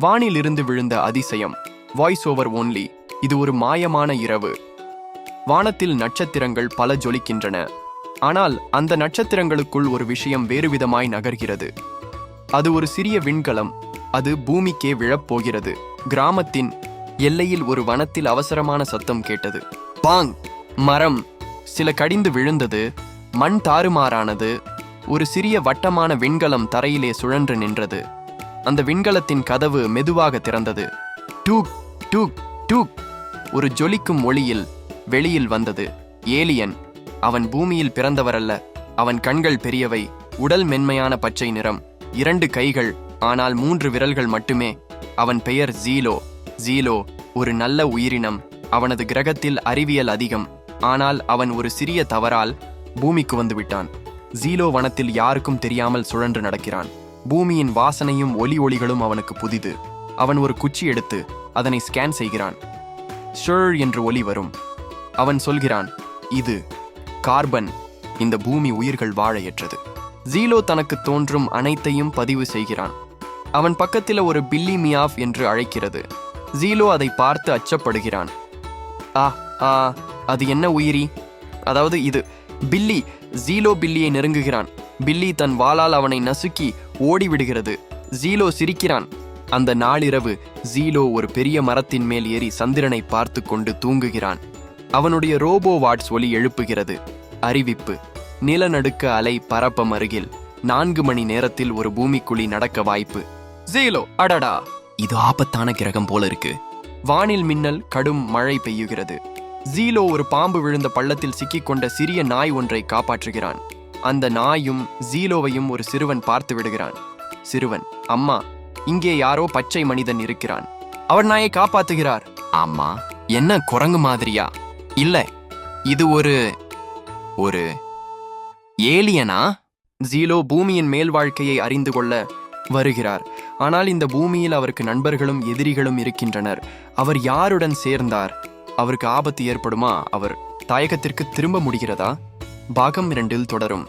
வானிலிருந்து விழுந்த அதிசயம். வாய்ஸ் ஓவர் ஒன்லி இது ஒரு மாயமான இரவு. வானத்தில் நட்சத்திரங்கள் பல ஜொலிக்கின்றன. ஆனால் அந்த நட்சத்திரங்களுக்குள் ஒரு விஷயம் வேறுவிதமாய் நகர்கிறது. அது ஒரு சிறிய விண்கலம். அது பூமிக்கே விழப்போகிறது. கிராமத்தின் எல்லையில் ஒரு வனத்தில் அவசரமான சத்தம் கேட்டது. பாங்! மரம்! சில கடிந்து விழுந்தது. மண் தாறுமாறானது. ஒரு சிறிய வட்டமான விண்கலம் தரையிலே சுழன்று நின்றது. அந்த விண்கலத்தின் கதவு மெதுவாக திறந்தது. டூக் டூக் டூக். ஒரு ஜொலிக்கும் ஒளியில் வெளியில் வந்தது. ஏலியன் அவன் பூமியில் பிறந்தவரல்ல. அவன் கண்கள் பெரியவை. உடல் மென்மையான பச்சை நிறம். இரண்டு கைகள் ஆனால் மூன்று விரல்கள் மட்டுமே. அவன் பெயர் ஜீலோ. ஜீலோ ஒரு நல்ல உயிரினம். அவனது கிரகத்தில் அறிவியல் அதிகம். ஆனால் அவன் ஒரு சிறிய தவறால் பூமிக்கு வந்து விட்டான் ஜீலோ வனத்தில் யாருக்கும் தெரியாமல் சுழன்று நடக்கிறான். பூமியின் வாசனையும் ஒலி ஒளிகளும் அவனுக்கு புதிது. அவன் ஒரு குச்சி எடுத்து அதனை ஸ்கேன் செய்கிறான். ஷர் என்று ஒலி வரும். அவன் சொல்கிறான் இது கார்பன். இந்த பூமி உயிர்கள் வாழையற்றது. ஜீலோ தனக்கு தோன்றும் அனைத்தையும் பதிவு செய்கிறான். அவன் பக்கத்தில் ஒரு பில்லி மியாஃப் என்று அழைக்கிறது. ஜீலோ அதை பார்த்து அச்சப்படுகிறான். ஆ ஆ அது என்ன உயிரி? அதாவது இது பில்லி ஜீலோ பில்லியை நெருங்குகிறான். பில்லி தன் வாளால் அவனை நசுக்கி ஓடிவிடுகிறது. ஜீலோ சிரிக்கிறான். அந்த நாளிரவு ஜீலோ ஒரு பெரிய மரத்தின் மேல் ஏறி சந்திரனை பார்த்து கொண்டு தூங்குகிறான். அவனுடைய ரோபோ வாட்ஸ் ஒலி எழுப்புகிறது. அறிவிப்பு. நிலநடுக்க அலை பரப்பம் அருகில் நான்கு மணி நேரத்தில் ஒரு பூமிக்குழி நடக்க வாய்ப்பு. ஜீலோ அடடா! இது ஆபத்தான கிரகம் போல இருக்கு. வானில் மின்னல் கடும் மழை பெய்யுகிறது. ஜீலோ ஒரு பாம்பு விழுந்த பள்ளத்தில் சிக்கிக்கொண்ட சிறிய நாய் ஒன்றை காப்பாற்றுகிறான். அந்த நாயும் ஜீலோவையும் ஒரு சிறுவன் பார்த்து விடுகிறான். சிறுவன் அம்மா இங்கே யாரோ பச்சை மனிதன் இருக்கிறான். அவர் நாயை காப்பாத்துகிறார். ஆமா என்ன குரங்கு மாதிரியா? இல்ல இது ஒரு ஒரு ஏலியனா? ஜீலோ பூமியின் மேல் வாழ்க்கையை அறிந்து கொள்ள வருகிறார். ஆனால் இந்த பூமியில் அவருக்கு நண்பர்களும் எதிரிகளும் இருக்கின்றனர். அவர் யாருடன் சேர்ந்தார்? அவருக்கு ஆபத்து ஏற்படுமா? அவர் தாயகத்திற்கு திரும்ப முடிகிறதா? பாகம் இரண்டில் தொடரும்.